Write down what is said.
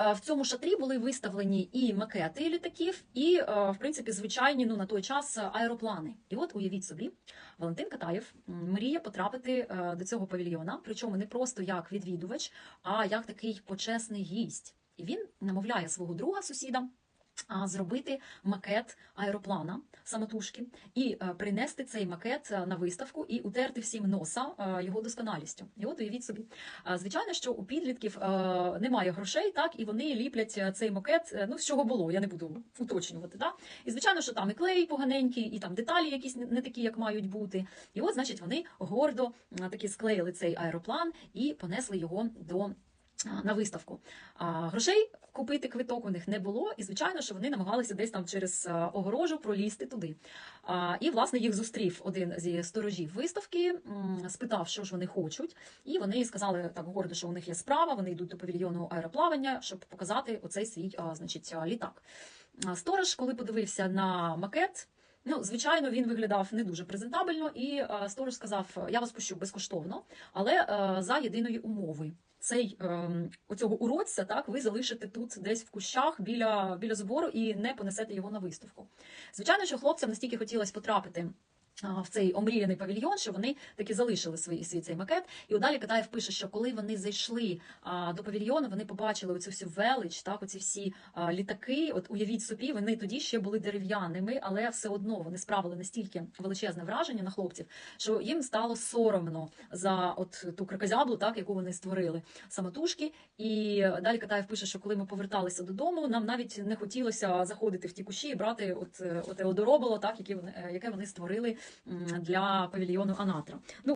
е, в цьому шатрі були виставлені і макети літаків, і, е, в принципі, звичайні ну на той час аероплани. І от уявіть собі, Валентин Катаєв мріє потрапити е, до цього павільйона, причому не просто як відвідувач, а як такий почесний гість. І він намовляє свого друга сусіда. Зробити макет аероплана самотужки і е, принести цей макет е, на виставку і утерти всім носа е, його досконалістю. І от уявіть собі, Звичайно, що у підлітків немає грошей, так і вони ліплять цей макет. Ну з чого було, я не буду уточнювати. Так? І звичайно, що там і клей поганенький, і там деталі якісь не такі, як мають бути. І от, значить, вони гордо таки склеїли цей аероплан і понесли його до. На виставку а, грошей купити квиток у них не було, і звичайно, що вони намагалися десь там через огорожу пролізти туди. А, і власне їх зустрів один зі сторожів виставки, спитав, що ж вони хочуть, і вони сказали так гордо, що у них є справа. Вони йдуть до павільйону аероплавання, щоб показати оцей свій, а, значить, літак. Сторож, коли подивився на макет. Ну, звичайно, він виглядав не дуже презентабельно, і е, сторож сказав: Я вас пущу безкоштовно, але е, за єдиної умови. Цей у оцього уродця, так ви залишите тут десь в кущах біля, біля збору і не понесете його на виставку. Звичайно, що хлопцям настільки хотілося потрапити. В цей омріяний павільйон, що вони таки залишили свій, свій цей макет. І далі Катаєв пише, що коли вони зайшли а, до павільйону, вони побачили оцю всю велич, так, оці всі а, літаки. От уявіть собі, вони тоді ще були дерев'яними, але все одно вони справили настільки величезне враження на хлопців, що їм стало соромно за от ту кракозяблу, так, яку вони створили самотужки. І далі Катаєв пише, що коли ми поверталися додому, нам навіть не хотілося заходити в ті кущі і брати от, так, яке вони, е, яке вони створили м, для павільйону Анатра. Ну,